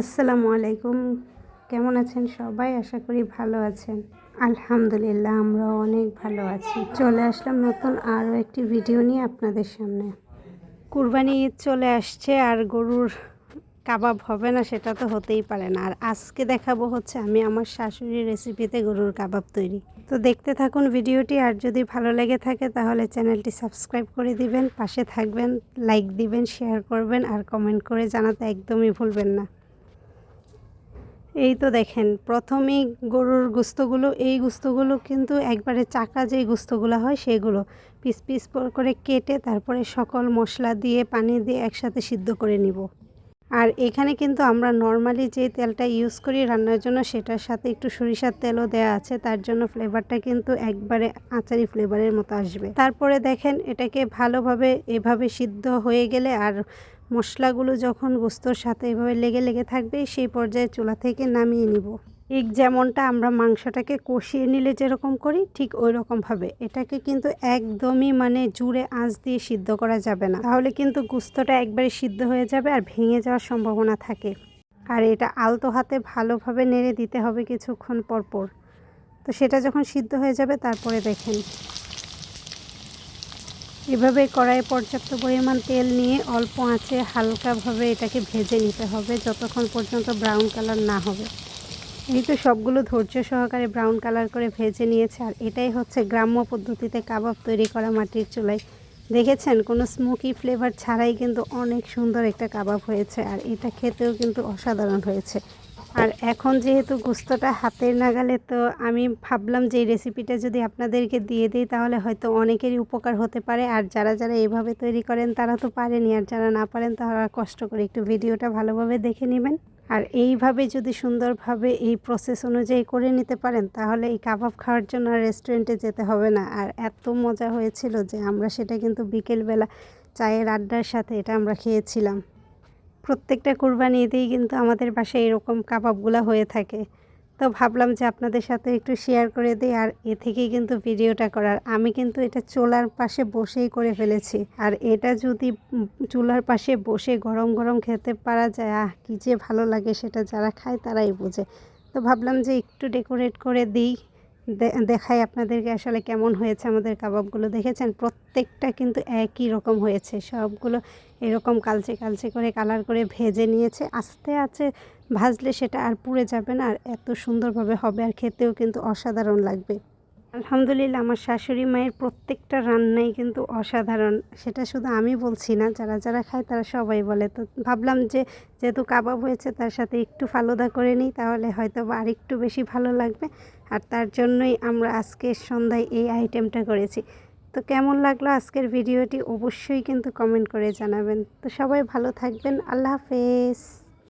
আসসালামু আলাইকুম। কেমন আছেন সবাই? আশা করি ভালো আছেন। আলহামদুলিল্লাহ আমরা অনেক ভালো আছি। চলে আসলাম নতুন আরও একটি ভিডিও নিয়ে আপনাদের সামনে। কুরবানি ঈদ চলে আসছে, আর গরুর কাবাব হবে না, সেটা তো হতেই পারে না। আর আজকে দেখাবো হচ্ছে আমি আমার শাশুড়ির রেসিপিতে গরুর কাবাব তৈরি। তো দেখতে থাকুন ভিডিওটি, আর যদি ভালো লেগে থাকে তাহলে চ্যানেলটি সাবস্ক্রাইব করে দিবেন, পাশে থাকবেন, লাইক দিবেন, শেয়ার করবেন, আর কমেন্ট করে জানাতে একদমই ভুলবেন না। এই তো দেখেন, প্রথমেই গরুর গুস্তগুলো, এই গুস্তগুলো কিন্তু একবারে চাকা যেই গুস্তগুলো হয় সেগুলো পিস পিস করে কেটে তারপরে সকল মশলা দিয়ে, পানি দিয়ে একসাথে সিদ্ধ করে নিব। আর এখানে কিন্তু আমরা নর্মালি যে তেলটা ইউজ করি রান্নার জন্য সেটার সাথে একটু সরিষার তেলও দেওয়া আছে, তার জন্য ফ্লেভারটা কিন্তু একবারে আচারি ফ্লেভারের মতো আসবে। তারপরে দেখেন এটাকে ভালোভাবে এভাবে সিদ্ধ হয়ে গেলে আর মশলাগুলো যখন গোস্তর সাথে এভাবে লেগে লেগে থাকবে, সেই পর্যায়ে চুলা থেকে নামিয়ে নিব। ঠিক যেমনটা আমরা মাংসটাকে কষিয়ে নিলে যেরকম করি, ঠিক ওই রকমভাবে এটাকে কিন্তু একদমই মানে জুড়ে আঁচ দিয়ে সিদ্ধ করা যাবে না। তাহলে কিন্তু গুস্তটা একবারে সিদ্ধ হয়ে যাবে আর ভেঙে যাওয়ার সম্ভাবনা থাকে। আর এটা আলতো হাতে ভালোভাবে নেড়ে দিতে হবে কিছুক্ষণ পর পর তো সেটা যখন সিদ্ধ হয়ে যাবে, তারপরে দেখেন। এভাবে কড়াইয়ে পর্যাপ্ত পরিমাণ তেল নিয়ে অল্প আঁচে হালকাভাবে এটাকে ভেজে নিতে হবে যতক্ষণ পর্যন্ত ব্রাউন কালার না হবে। এই তো সবগুলো ধৈর্য সহকারে ব্রাউন কালার করে ভেজে নিয়েছে আর এটাই হচ্ছে গ্রাম্য পদ্ধতিতে কাবাব তৈরি করা মাটির চুলায়। দেখেছেন, কোনো স্মোকি ফ্লেভার ছাড়াই কিন্তু অনেক সুন্দর একটা কাবাব হয়েছে আর এটা খেতেও কিন্তু অসাধারণ হয়েছে। আর এখন যেহেতু গুস্তটা হাতের নাগালে, তো আমি ভাবলাম যে এই রেসিপিটা যদি আপনাদেরকে দিয়ে দিই, তাহলে হয়তো অনেকেরই উপকার হতে পারে। আর যারা যারা এইভাবে তৈরি করেন, তারা তো পারেনি। আর যারা না পারেন, তারা কষ্ট করে একটু ভিডিওটা ভালোভাবে দেখে নেবেন। আর এইভাবে যদি সুন্দরভাবে এই প্রসেস অনুযায়ী করে নিতে পারেন, তাহলে এই কাবাব খাওয়ার জন্য আর রেস্টুরেন্টে যেতে হবে না। আর এত মজা হয়েছিল যে আমরা সেটা কিন্তু বিকেলবেলা চায়ের আড্ডার সাথে এটা আমরা খেয়েছিলাম। প্রত্যেকটা কোরবানি ঈদেই কিন্তু আমাদের বাসায় এরকম কাবাবগুলো হয়ে থাকে। তো ভাবলাম যে আপনাদের সাথে একটু শেয়ার করে দিই আর এ থেকেই কিন্তু ভিডিওটা করার। আমি কিন্তু এটা চুলার পাশে বসেই করে ফেলেছি। আর এটা যদি চুলার পাশে বসে গরম গরম খেতে পারা যায়, আহ, কী যে ভালো লাগে সেটা যারা খায় তারাই বোঝে। তো ভাবলাম যে একটু ডেকোরেট করে দিই। দেখাই আপনাদেরকে আসলে কেমন হয়েছে আমাদের কাবাবগুলো। দেখেছেন? প্রত্যেকটা কিন্তু একই রকম হয়েছে। সবগুলো এরকম কালচে কালচে করে কালার করে ভেজে নিয়েছে। আস্তে আছে ভাজলে সেটা আর পুড়ে যাবে না, আর এত সুন্দরভাবে হবে, আর খেতেও কিন্তু অসাধারণ লাগবে। আলহামদুলিল্লাহ, আমার শাশুড়ি মায়ের প্রত্যেকটা রান্নাই কিন্তু অসাধারণ। সেটা শুধু আমি বলছি না, যারা যারা খায় তারা সবাই বলে। তো ভাবলাম যে, যেহেতু কাবাব হয়েছে তার সাথে একটু ফালুদা করে নিই, তাহলে হয়তো বা আরেকটু বেশি ভালো লাগবে। আর তার জন্যই আমরা আজকের সন্ধ্যায় এই আইটেমটা করেছি। তো কেমন লাগল আজকের ভিডিওটি অবশ্যই কিন্তু কমেন্ট করে জানাবেন। তো সবাই ভালো থাকবেন, আল্লাহ হাফেজ।